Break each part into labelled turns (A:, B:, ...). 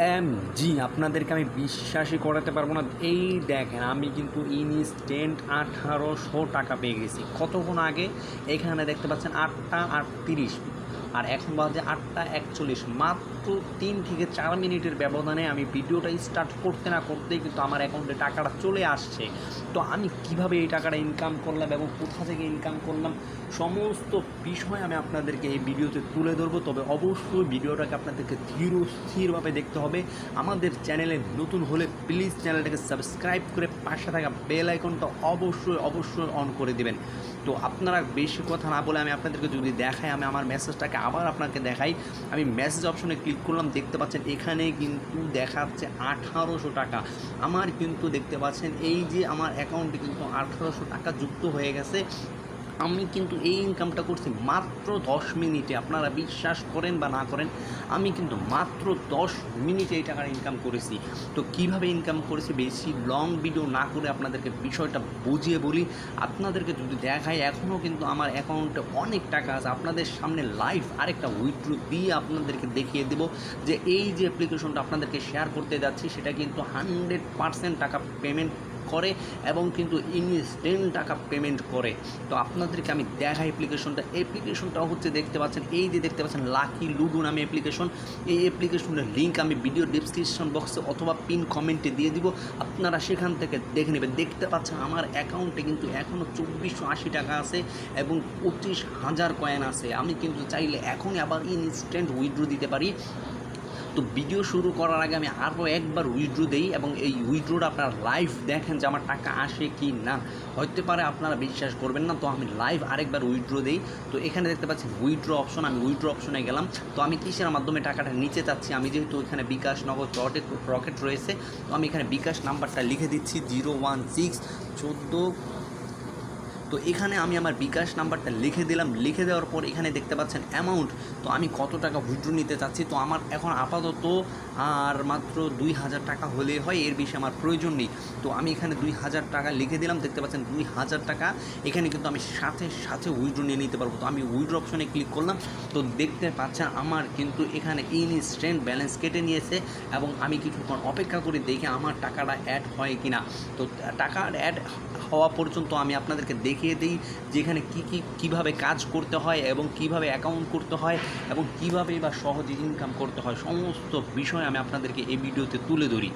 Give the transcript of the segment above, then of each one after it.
A: M G আপনাদেরকে আমি বিশ্বাসই করাতে পারব না। এই দেখেন, আমি কিন্তু ইনস্ট্যান্ট আঠারোশো টাকা পেয়ে গেছি। কতক্ষণ আগে? এখানে দেখতে পাচ্ছেন আটটা আটত্রিশ। আর এখন বাজে আটটা একচল্লিশ। মাত্র তিন থেকে চার মিনিটের ব্যবধানে আমি ভিডিওটা স্টার্ট করতে না করতেই কিন্তু আমার অ্যাকাউন্টে টাকাটা চলে আসছে। তো আমি কীভাবে এই টাকাটা ইনকাম করলাম এবং কোথা থেকে ইনকাম করলাম, সমস্ত বিষয় আমি আপনাদেরকে এই ভিডিওতে তুলে ধরবো। তবে অবশ্যই ভিডিওটাকে আপনাদেরকে ধীর স্থিরভাবে দেখতে হবে। আমাদের চ্যানেলে নতুন হলে প্লিজ চ্যানেলটাকে সাবস্ক্রাইব করে পাশে থাকা বেল আইকনটা অবশ্যই অবশ্যই অন করে দিবেন। তো আপনারা বেশি কথা না বলে আমি আপনাদেরকে যদি দেখাই, আমি আমার মেসেজটাকে আবার আপনাকে দেখাই। আমি মেসেজ অপশনে ক্লিক করলাম, দেখতে পাচ্ছেন এখানে কিন্তু দেখাচ্ছে আঠারোশো টাকা। আমার কিন্তু দেখতে পাচ্ছেন এই যে আমার অ্যাকাউন্টে কিন্তু আঠারোশো টাকা যুক্ত হয়ে গেছে। আমি কিন্তু এই ইনকামটা করছি মাত্র দশ মিনিটে। আপনারা বিশ্বাস করেন বা না করেন, আমি কিন্তু মাত্র দশ মিনিটে এই টাকার ইনকাম করেছি। তো কীভাবে ইনকাম করেছি? বেশি লং ভিডিও না করে আপনাদেরকে বিষয়টা বুঝিয়ে বলি। আপনাদেরকে যদি দেখাই এখনও কিন্তু আমার অ্যাকাউন্টে অনেক টাকা আছে। আপনাদের সামনে লাইভ আরেকটা উইথড্রো দিয়ে আপনাদেরকে দেখিয়ে দেব যে এই যে অ্যাপ্লিকেশনটা আপনাদেরকে শেয়ার করতে যাচ্ছি, সেটা কিন্তু হান্ড্রেড পার্সেন্ট টাকা পেমেন্ট করে এবং কিন্তু ইনস্ট্যান্ট টাকা পেমেন্ট করে। তো আপনাদেরকে আমি দেখা অ্যাপ্লিকেশনটা অ্যাপ্লিকেশনটা হচ্ছে দেখতে পাচ্ছেন, এই যে দেখতে পাচ্ছেন লাকি লুডু নামে অ্যাপ্লিকেশন এই অ্যাপ্লিকেশনের লিঙ্ক আমি ভিডিও ডিসক্রিপশন বক্সে অথবা পিন কমেন্টে দিয়ে দিব। আপনারা সেখান থেকে দেখে নেবেন। দেখতে পাচ্ছেন, আমার অ্যাকাউন্টে কিন্তু এখনও চব্বিশশো আশি টাকা আছে এবং পঁচিশ হাজার কয়েন আছে। আমি কিন্তু চাইলে এখনই আবার ইনস্ট্যান্ট উইথড্র দিতে পারি। তো ভিডিও শুরু করার আগে আমি আরও একবার উইড্রো দিই এবং এই উইড্রোটা আপনারা লাইভ দেখেন যে আমার টাকা আসে কি না। হতে পারে আপনারা বিশ্বাস করবেন না, তো আমি লাইভ আরেকবার উইড্রো দিই। তো এখানে দেখতে পাচ্ছি উইড্রো অপশন আমি উইড্রো অপশনে গেলাম। তো আমি কিসের মাধ্যমে টাকাটা নিচে চাচ্ছি? আমি যেহেতু এখানে বিকাশ নগদ রকেট রকেট রয়েছে, তো আমি এখানে বিকাশ নাম্বারটা লিখে দিচ্ছি জিরো ওয়ান সিক্স চোদ্দ তো এখানে আমি আমার বিকাশ নাম্বারটা লিখে দিলাম। লিখে দেওয়ার পর এখানে দেখতে পাচ্ছেন অ্যামাউন্ট তো আমি কত টাকা উইথড্র নিতে চাচ্ছি? তো আমার এখন আপাতত আর মাত্র দুই হাজার টাকা হলে হয়, এর বেশি আমার প্রয়োজন নেই। তো আমি এখানে দুই হাজার টাকা লিখে দিলাম, দেখতে পাচ্ছেন দুই হাজার টাকা। এখানে কিন্তু আমি সাথে সাথে উইথড্র নিয়ে নিতে পারব। তো আমি উইথড্র অপশনে ক্লিক করলাম। তো দেখতে পাচ্ছেন আমার কিন্তু এখানে ইনস্ট্যান্ট ব্যালেন্স কেটে নিয়েছে এবং আমি কিছুক্ষণ অপেক্ষা করে দেখে আমার টাকাটা অ্যাড হয় কি না তো টাকা অ্যাড হওয়া পর্যন্ত আমি আপনাদেরকে দেখিয়ে দিই যেখানে কী কী, কীভাবে কাজ করতে হয় এবং কীভাবে অ্যাকাউন্ট করতে হয় এবং কীভাবে বা সহজে ইনকাম করতে হয়, সমস্ত বিষয় আমি আপনাদেরকে এই ভিডিওতে তুলে ধরি।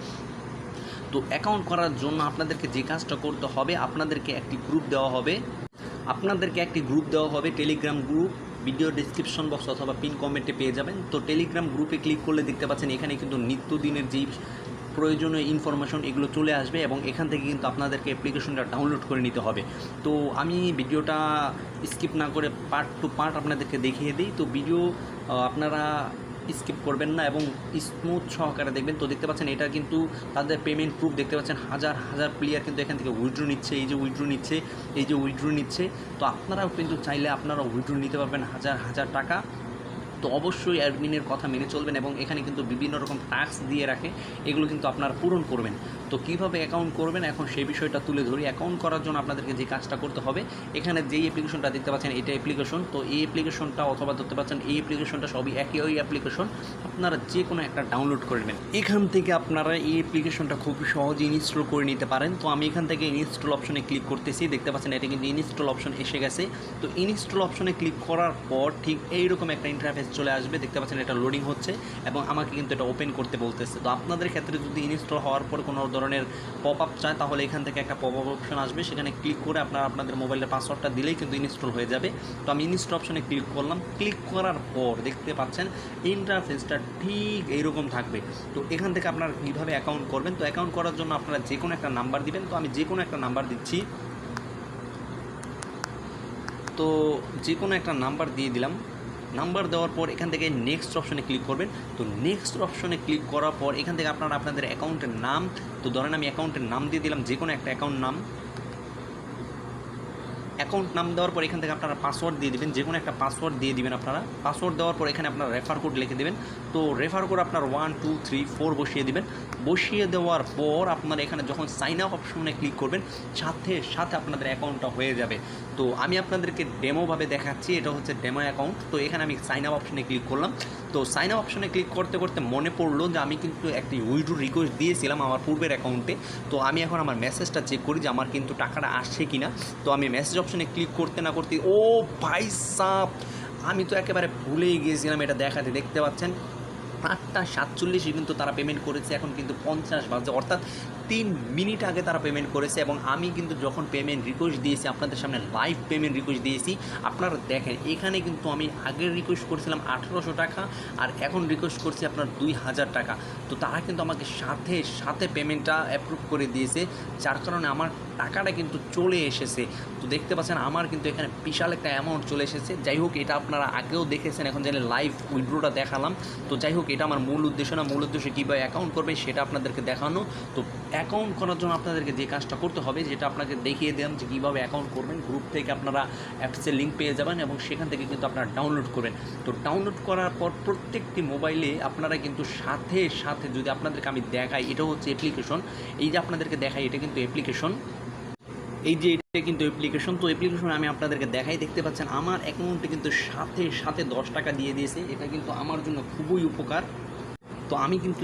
A: তো অ্যাকাউন্ট করার জন্য আপনাদেরকে যে কাজটা করতে হবে, আপনাদেরকে একটি গ্রুপ দেওয়া হবে। আপনাদেরকে একটি গ্রুপ দেওয়া হবে Telegram group video description box অথবা পিন কমেন্টে পেয়ে যাবেন। তো টেলিগ্রাম গ্রুপে ক্লিক করলে দেখতে পাচ্ছেন এখানে কিন্তু নিত্যদিনের যেই প্রয়োজনীয় ইনফরমেশন এগুলো চলে আসবে এবং এখান থেকে কিন্তু আপনাদেরকে অ্যাপ্লিকেশনটা ডাউনলোড করে নিতে হবে। তো আমি ভিডিওটা স্কিপ না করে পার্ট টু পার্ট আপনাদেরকে দেখিয়ে দিই। তো ভিডিও আপনারা স্কিপ করবেন না এবং স্মুথ সহকারে দেখবেন। তো দেখতে পাচ্ছেন এটা কিন্তু তাদের পেমেন্ট প্রুফ দেখতে পাচ্ছেন। হাজার হাজার প্লেয়ার কিন্তু এখান থেকে উইথড্র নিচ্ছে, এই যে উইথড্র নিচ্ছে, এই যে উইথড্র নিচ্ছে। তো আপনারাও কিন্তু চাইলে আপনারা উইথড্র নিতে পারবেন হাজার হাজার টাকা। তো অবশ্যই অ্যাডমিনের কথা মেনে চলবেন এবং এখানে কিন্তু বিভিন্ন রকম টাস্ক দিয়ে রাখে। এগুলো কিন্তু আপনারা পূরণ করবেন। তো কীভাবে অ্যাকাউন্ট করবেন? এখন সেই বিষয়টা তুলে ধরি। অ্যাকাউন্ট করার জন্য আপনাদেরকে যে কাজটা করতে হবে, এখানে যেই অ্যাপ্লিকেশনটা দেখতে পাচ্ছেন, এটা অ্যাপ্লিকেশন তো এই অ্যাপ্লিকেশনটা অথবা ধরতে পাচ্ছেন, এই অ্যাপ্লিকেশনটা সবই একই ওই অ্যাপ্লিকেশন আপনারা যে কোনো একটা ডাউনলোড করে নেবেন। এখান থেকে আপনারা এই অ্যাপ্লিকেশনটা খুব সহজে ইনস্টল করে নিতে পারেন। তো আমি এখান থেকে ইনস্টল অপশনে ক্লিক করতেছি। দেখতে পাচ্ছেন, এটা কিন্তু ইনস্টল অপশন এসে গেছে। তো ইনস্টল অপশনে ক্লিক করার পর ঠিক এইরকম একটা ইন্টারফেস চলে আসবে, দেখতে পাচ্ছেন এটা লোডিং হচ্ছে এবং আমাকে কিন্তু এটা ওপেন করতে বলতেছে। তো আপনাদের ক্ষেত্রে যদি ইনস্টল হওয়ার পর কোনো ধরনের পপ আপ চায়, তাহলে এখান থেকে একটা পপ আপ অপশন আসবে। সেখানে ক্লিক করে আপনারা আপনাদের মোবাইলের পাসওয়ার্ডটা দিলেই কিন্তু ইনস্টল হয়ে যাবে। তো আমি ইনস্টল অপশনে ক্লিক করলাম। ক্লিক করার পর দেখতে পাচ্ছেন ইন্টারফেসটা ঠিক এইরকম থাকবে। তো এখান থেকে আপনারা কীভাবে অ্যাকাউন্ট করবেন? তো অ্যাকাউন্ট করার জন্য আপনারা যে কোনো একটা নাম্বার দিবেন। তো আমি যে কোনো একটা নাম্বার দিচ্ছি। তো যে কোনো একটা নাম্বার দিয়ে দিলাম। নাম্বার দেওয়ার পর এখান থেকে নেক্সট অপশনে ক্লিক করবেন। তো নেক্সট অপশনে ক্লিক করার পর এখান থেকে আপনারা আপনাদের অ্যাকাউন্টের নাম, তো ধরেন আমি অ্যাকাউন্টের নাম দিয়ে দিলাম যে কোনো একটা অ্যাকাউন্ট নাম। অ্যাকাউন্ট নাম দেওয়ার পর এখান থেকে আপনারা পাসওয়ার্ড দিয়ে দিবেন যে কোনো একটা পাসওয়ার্ড দিয়ে দিবেন আপনারা। পাসওয়ার্ড দেওয়ার পর এখানে আপনারা রেফার কোড লিখে দেবেন। তো রেফার কোড আপনার ওয়ান টু থ্রি ফোর বসিয়ে দেবেন। বসিয়ে দেওয়ার পর আপনারা এখানে যখন সাইন আপ অপশনে ক্লিক করবেন, সাথে সাথে আপনাদের অ্যাকাউন্টটা হয়ে যাবে। তো আমি আপনাদেরকে ডেমোভাবে দেখাচ্ছি, এটা হচ্ছে ডেমো অ্যাকাউন্ট তো এখানে আমি সাইন আপ অপশনে ক্লিক করলাম। তো সাইন আপ অপশনে ক্লিক করতে করতে মনে পড়ল যে আমি কিন্তু একটি উইড্রো রিকোয়েস্ট দিয়েছিলাম আমার পূর্বের অ্যাকাউন্টে তো আমি এখন আমার মেসেজটা চেক করি যে আমার কিন্তু টাকাটা আসছে কি না তো আমি মেসেজ অপশনে ক্লিক করতে না করতে ও ভাই সাপ! আমি তো একেবারে ভুলেই গিয়েছিলাম এটা দেখাতে, দেখতে পাচ্ছেন? আটটা সাতচল্লিশে কিন্তু তারা পেমেন্ট করেছে, এখন কিন্তু পঞ্চাশ বাজে। অর্থাৎ তিন মিনিট আগে তারা পেমেন্ট করেছে এবং আমি কিন্তু যখন পেমেন্ট রিকোয়েস্ট দিয়েছি, আপনাদের সামনে লাইভ পেমেন্ট রিকোয়েস্ট দিয়েছি, আপনারা দেখেন, এখানে কিন্তু আমি আগের রিকোয়েস্ট করেছিলাম আঠেরোশো টাকা আর এখন রিকোয়েস্ট করছি আপনার দুই হাজার টাকা। তো তারা কিন্তু আমাকে সাথে সাথে পেমেন্টটা অ্যাপ্রুভ করে দিয়েছে, যার কারণে আমার টাকাটা কিন্তু চলে এসেছে। তো দেখতে পাচ্ছেন, আমার কিন্তু এখানে বিশাল একটা অ্যামাউন্ট চলে এসেছে। যাই হোক, এটা আপনারা আগেও দেখেছেন, এখন জানি লাইভ উইড্রোটা দেখালাম। তো যাই হোক, এটা আমার মূল উদ্দেশ্য না, মূল উদ্দেশ্য কীভাবে অ্যাকাউন্ট করবে সেটা আপনাদেরকে দেখানো। তো অ্যাকাউন্ট করার জন্য আপনাদেরকে যে কাজটা করতে হবে, যেটা আপনাকে দেখিয়ে দিলাম যে কীভাবে অ্যাকাউন্ট করবেন গ্রুপ থেকে আপনারা অ্যাপসের লিঙ্ক পেয়ে যাবেন এবং সেখান থেকে কিন্তু আপনারা ডাউনলোড করবেন। তো ডাউনলোড করার পর প্রত্যেকটি মোবাইলে আপনারা কিন্তু সাথে সাথে যদি আপনাদেরকে আমি দেখাই এটা হচ্ছে অ্যাপ্লিকেশন এই যে আপনাদেরকে দেখাই, এটা কিন্তু অ্যাপ্লিকেশন এই যে এটা কিন্তু অ্যাপ্লিকেশন তো অ্যাপ্লিকেশন আমি আপনাদেরকে দেখাই, দেখতে পাচ্ছেন আমার অ্যাকাউন্টে কিন্তু সাথে সাথে দশ টাকা দিয়ে দিয়েছে। এটা কিন্তু আমার জন্য খুবই উপকার। তো আমি কিন্তু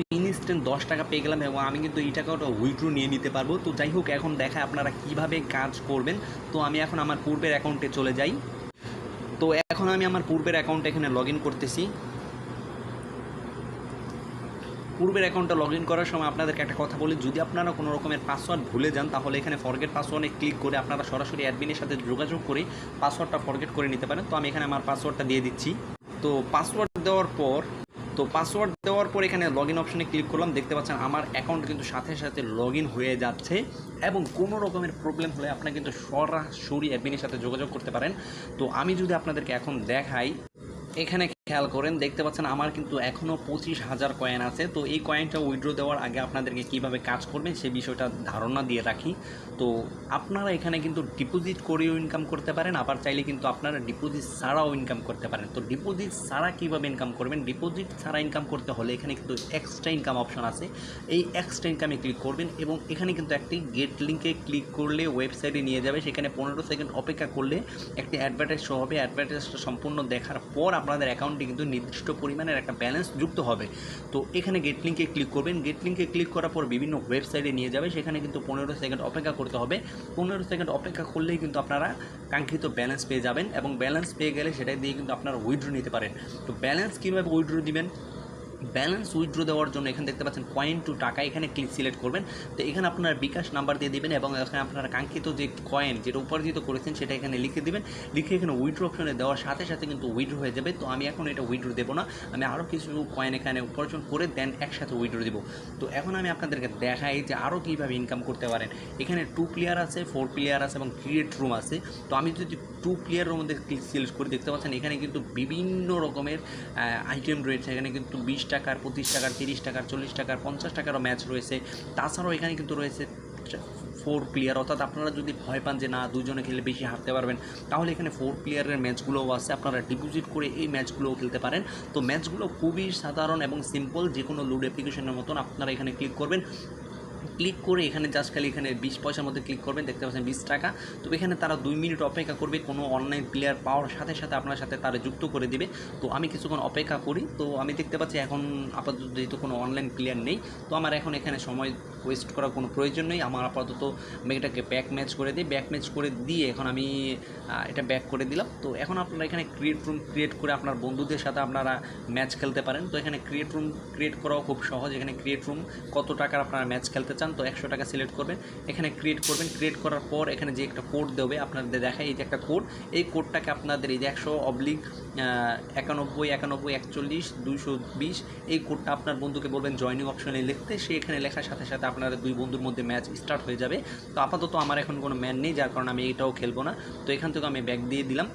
A: ইনস্ট্যান্ট দশ টাকা পেয়ে গেলাম এবং আমি কিন্তু এই টাকাটা উইথড্র নিয়ে নিতে পারব। তো যাই হোক, এখন দেখায় আপনারা কীভাবে কাজ করবেন। তো আমি এখন আমার পূর্বের অ্যাকাউন্টে চলে যাই। তো এখন আমি আমার পূর্বের অ্যাকাউন্টে এখানে লগ করতেছি। পূর্বের অ্যাকাউন্টটা লগ ইন করার সময় আপনাদেরকে একটা কথা বলি। যদি আপনারা কোনো রকমের পাসওয়ার্ড ভুলে যান, তাহলে এখানে ফরগেট পাসওয়ার্ডে ক্লিক করে আপনারা সরাসরি অ্যাডমিনের সাথে যোগাযোগ করে পাসওয়ার্ডটা ফরগেট করে নিতে পারেন। তো আমি এখানে আমার পাসওয়ার্ডটা দিয়ে দিচ্ছি। তো পাসওয়ার্ড দেওয়ার পর তো পাসওয়ার্ড দেওয়ার পর এখানে লগ ইন অপশানে ক্লিক করলাম, দেখতে পাচ্ছেন আমার অ্যাকাউন্ট কিন্তু সাথে সাথে লগ ইন হয়ে যাচ্ছে এবং কোনো রকমের প্রবলেম হলে আপনারা কিন্তু সরাসরি অ্যাডমিনের সাথে যোগাযোগ করতে পারেন। তো আমি যদি আপনাদেরকে এখন দেখাই, এখানে খেয়াল করেন, দেখতে পাচ্ছেন আমার কিন্তু এখনও পঁচিশ হাজার কয়েন আছে। তো এই কয়েনটা উইথড্র দেওয়ার আগে আপনাদেরকে কীভাবে কাজ করবেন সে বিষয়টা ধারণা দিয়ে রাখি। তো আপনারা এখানে কিন্তু ডিপোজিট করেও ইনকাম করতে পারেন, আবার চাইলে কিন্তু আপনারা ডিপোজিট ছাড়াও ইনকাম করতে পারেন। তো ডিপোজিট ছাড়া কীভাবে ইনকাম করবেন? ডিপোজিট ছাড়া ইনকাম করতে হলে এখানে কিন্তু এক্সট্রা ইনকাম অপশন আছে। এই এক্সট্রা ইনকামে ক্লিক করবেন এবং এখানে কিন্তু একটি গেট লিঙ্কে ক্লিক করলে ওয়েবসাইটে নিয়ে যাবে। সেখানে পনেরো সেকেন্ড অপেক্ষা করলে একটি অ্যাডভার্টাইজ শো হবে। অ্যাডভার্টাইজটা সম্পূর্ণ দেখার পর আপনাদের অ্যাকাউন্টে কিন্তু নির্দিষ্ট পরিমাণের একটা ব্যালেন্স যুক্ত হবে। তো এখানে গেট লিঙ্কে ক্লিক করবেন। গেট লিঙ্কে ক্লিক করার পর বিভিন্ন ওয়েবসাইটে নিয়ে যাবে। সেখানে কিন্তু পনেরো সেকেন্ড অপেক্ষা করতে হবে। পনেরো সেকেন্ড অপেক্ষা করলেই কিন্তু আপনারা কাঙ্ক্ষিত ব্যালেন্স পেয়ে যাবেন এবং ব্যালেন্স পেয়ে গেলে সেটা দিয়ে কিন্তু আপনারা উইড্রো নিতে পারেন। তো ব্যালেন্স কীভাবে উইড্রো দিবেন? ব্যালেন্স উইথড্র দেওয়ার জন্য এখানে দেখতে পাচ্ছেন কয়েন টু টাকা, এখানে ক্লিক সিলেক্ট করবেন। তো এখানে আপনার বিকাশ নাম্বার দিয়ে দেবেন এবং এখানে আপনারা কাঙ্ক্ষিত যে কয়েন যেটা উপার্জিত করেছেন সেটা এখানে লিখে দেবেন। লিখে এখানে উইথড্র অপশনে দেওয়ার সাথে সাথে কিন্তু উইথড্র হয়ে যাবে। তো আমি এখন এটা উইথড্র দেবো না। আমি আরও কিছু কয়েন এখানে উপার্জন করে দেন একসাথে উইথড্র দেবো। তো এখন আমি আপনাদেরকে দেখাই যে আরও কীভাবে ইনকাম করতে পারেন। এখানে টু প্লেয়ার আছে ফোর প্লেয়ার আছে এবং ক্রিয়েট রুম আছে। তো আমি যদি টু প্লেয়ারের মধ্যে ক্লিক সিলেক্ট করে, দেখতে পাচ্ছেন এখানে কিন্তু বিভিন্ন রকমের আইটেম রয়েছে। এখানে কিন্তু বিশ টাকার, পঁচিশ টাকার, তিরিশ টাকার, চল্লিশ টাকার, পঞ্চাশ টাকারও ম্যাচ রয়েছে। তাছাড়াও এখানে কিন্তু রয়েছে ফোর প্লেয়ার অর্থাৎ আপনারা যদি ভয় পান যে না, দুজনে খেলে বেশি হারতে পারবেন, তাহলে এখানে ফোর প্লেয়ারের ম্যাচগুলোও আছে। আপনারা ডিপোজিট করে এই ম্যাচগুলোও খেলতে পারেন। তো ম্যাচগুলো খুবই সাধারণ এবং সিম্পল যে কোনো লুড অ্যাপ্লিকেশনের মতন আপনারা এখানে ক্লিক করবেন। ক্লিক করে এখানে জাস্ট খালি এখানে বিশ পয়সার মধ্যে ক্লিক করবেন, দেখতে পাচ্ছেন বিশ টাকা। তো এখানে তারা দুই মিনিট অপেক্ষা করবে, কোনো অনলাইন প্লেয়ার পাওয়ার সাথে সাথে আপনার সাথে তারা যুক্ত করে দিবে। তো আমি কিছুক্ষণ অপেক্ষা করি, তো আমি দেখতে পাচ্ছি এখন আপাতত যেহেতু কোনো অনলাইন প্লেয়ার নেই, তো আমার এখন এখানে সময় ওয়েস্ট করার কোনো প্রয়োজন নেই। আমার আপাতত এটাকে ব্যাক ম্যাচ করে দিই। ব্যাক ম্যাচ করে দিয়ে এখন আমি এটা ব্যাক করে দিলাম। তো এখন আপনারা এখানে ক্রিয়েট রুম ক্রিয়েট করে আপনার বন্ধুদের সাথে আপনারা ম্যাচ খেলতে পারেন। তো এখানে ক্রিয়েট রুম ক্রিয়েট করাও খুব সহজ। এখানে ক্রিয়েট রুম কত টাকার আপনারা ম্যাচ খেলতে চান, তো একশো টাকা সিলেক্ট করবেন। এখানে ক্রিয়েট করবেন। ক্রিয়েট করার পর এখানে যে একটা কোড দেবে, আপনাদের দেখায় এই যে একটা কোড এই কোডটাকে আপনাদের এই যে একশো অবলিক একানব্বই একানব্বই, একচল্লিশ, দুইশো বিশ, এই কোডটা আপনার বন্ধুকে বলবেন জয়নিং অপশনে লিখতে। সে এখানে লেখার সাথে সাথে আপনাদের দুই বন্ধুর মধ্যে ম্যাচ স্টার্ট হয়ে যাবে। তো আপাতত আমার এখন কোনো ম্যান নেই, যার কারণে আমি এটাও খেলব না। তো এখান থেকে আমি ব্যাগ দিয়ে দিলাম।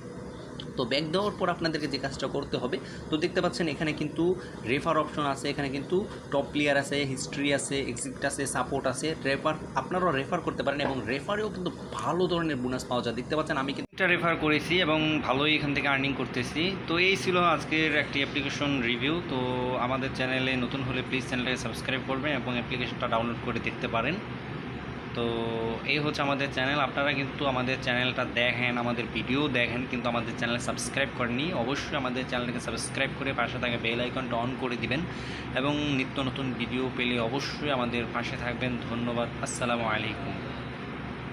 A: তো ব্যাক দেওয়ার পর আপনাদেরকে যে কাজটা করতে হবে, তো দেখতে পাচ্ছেন এখানে কিন্তু রেফার অপশন আছে, এখানে কিন্তু টপ প্লেয়ার আছে হিস্ট্রি আছে এক্সিট আছে সাপোর্ট আছে রেফার আপনারাও রেফার করতে পারেন এবং রেফারেও কিন্তু ভালো ধরনের বোনাস পাওয়া যায়। দেখতে পাচ্ছেন আমি কিন্তু এটা রেফার করেছি এবং ভালোই এখান থেকে আর্নিং করতেছি। তো এই ছিল আজকের একটি অ্যাপ্লিকেশন রিভিউ তো আমাদের চ্যানেলে নতুন হলে প্লিজ চ্যানেলটাকে সাবস্ক্রাইব করবেন এবং অ্যাপ্লিকেশনটা ডাউনলোড করে দেখতে পারেন। তো এই হচ্ছে আমাদের চ্যানেল। আপনারা কিন্তু আমাদের চ্যানেলটা দেখেন, আমাদের ভিডিও দেখেন, কিন্তু আমাদের চ্যানেল সাবস্ক্রাইব করেননি। অবশ্যই আমাদের চ্যানেলকে সাবস্ক্রাইব করে পাশে থাকা বেল আইকনটা অন করে দিবেন এবং নিত্য নতুন ভিডিও পেলে অবশ্যই আমাদের পাশে থাকবেন। ধন্যবাদ। আসসালামু আলাইকুম।